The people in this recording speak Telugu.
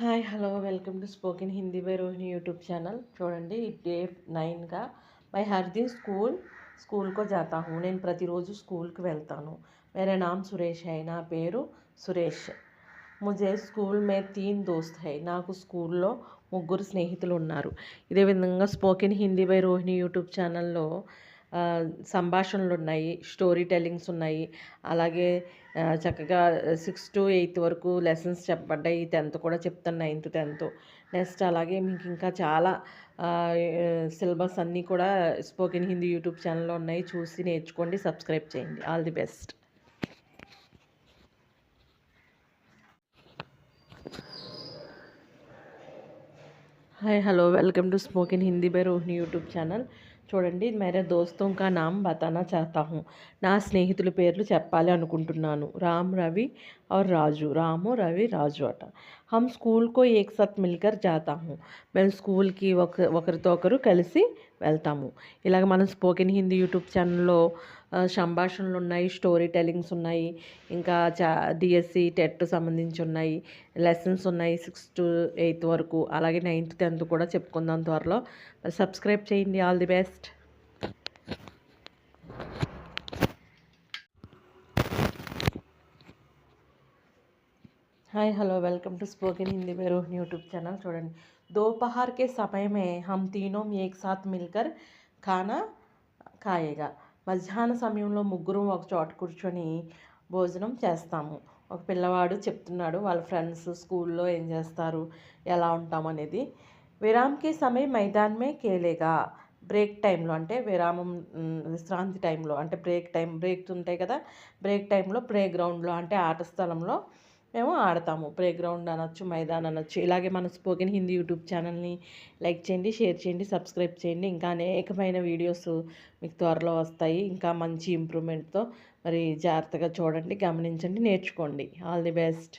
Hi hello welcome to spoken Hindi by Rohini YouTube channel. చూడండి డే నైన్గా మై హర్ दिन స్కూల్ స్కూల్కో జాతా హూ. నేను ప్రతిరోజు స్కూల్కి వెళ్తాను. మేరే నామ్ సురేష్ హై నా పేరు సురేష్. ముజే స్కూల్ మే తీన్ దోస్త్ హై. నాకు స్కూల్లో ముగ్గురు స్నేహితులు ఉన్నారు. ఇదే విధంగా spoken Hindi by Rohini YouTube ఛానల్లో సంభాషణలు ఉన్నాయి స్టోరీ టెల్లింగ్స్ ఉన్నాయి అలాగే చక్కగా సిక్స్ టు ఎయిత్ వరకు లెసన్స్ చెప్పబడ్డాయి. టెన్త్ కూడా చెప్తాను నైన్త్ టెన్త్. నెక్స్ట్ అలాగే మీకు ఇంకా చాలా సిలబస్ అన్నీ కూడా స్పోకెన్ హిందీ యూట్యూబ్ ఛానల్లో ఉన్నాయి. చూసి నేర్చుకోండి సబ్స్క్రైబ్ చేయండి. All the best. Hi hello. Welcome to spoken Hindi by Rohini YouTube channel. చూడండి మేరే దోస్తం కా నామ్ బతానా చాతా హూ. నా స్నేహితుల పేర్లు చెప్పాలి అనుకుంటున్నాను. రామ్ రవి और రాజు రాము రవి రాజు అట హమ్ స్కూల్కో ఏక్ సత్ మిల్కర్ జాతా హూ మేము స్కూల్కి ఒక ఒకరితో ఒకరు కలిసి వెళ్తాము ఇలాగ మనం స్పోకెన్ హిందీ యూట్యూబ్ ఛానల్లో సంభాషణలు ఉన్నాయి స్టోరీ టెలింగ్స్ ఉన్నాయి ఇంకా చా డిఎస్సి టెట్ సంబంధించి ఉన్నాయి లెసన్స్ ఉన్నాయి సిక్స్త్ టు ఎయిత్ వరకు అలాగే నైన్త్ టెన్త్ కూడా చెప్పుకుందాం త్వరలో సబ్స్క్రైబ్ చేయండి all the best hi hello welcome to spoken Hindi में रोहिणी यूट्यूब चैनल చూడండి दोपहर के समय में हम तीनों एक साथ मिलकर खाना खाएगा మధ్యాహ్న సమయంలో ముగ్గురు ఒక చోట కూర్చొని భోజనం చేస్తాము ఒక పిల్లవాడు చెప్తున్నాడు వాళ్ళ ఫ్రెండ్స్ స్కూల్లో ఏం చేస్తారు ఎలా ఉంటాం అనేది విరామ్కి సమయం మైదాన్ మే కేలేగా బ్రేక్ టైంలో అంటే విరామం విశ్రాంతి టైంలో అంటే బ్రేక్ టైం బ్రేక్స్ ఉంటాయి కదా బ్రేక్ టైంలో ప్లే గ్రౌండ్లో అంటే ఆట స్థలంలో మేము ఆడతాము. ప్లే గ్రౌండ్ అనొచ్చు మైదాన్ అనొచ్చు. ఇలాగే మన స్పోకెన్ హిందీ యూట్యూబ్ ఛానల్ని లైక్ చేయండి షేర్ చేయండి సబ్స్క్రైబ్ చేయండి. ఇంకా అనేకమైన వీడియోస్ మీకు త్వరలో వస్తాయి. ఇంకా మంచి ఇంప్రూవ్మెంట్తో మరి జాగ్రత్తగా చూడండి గమనించండి నేర్చుకోండి. All the best.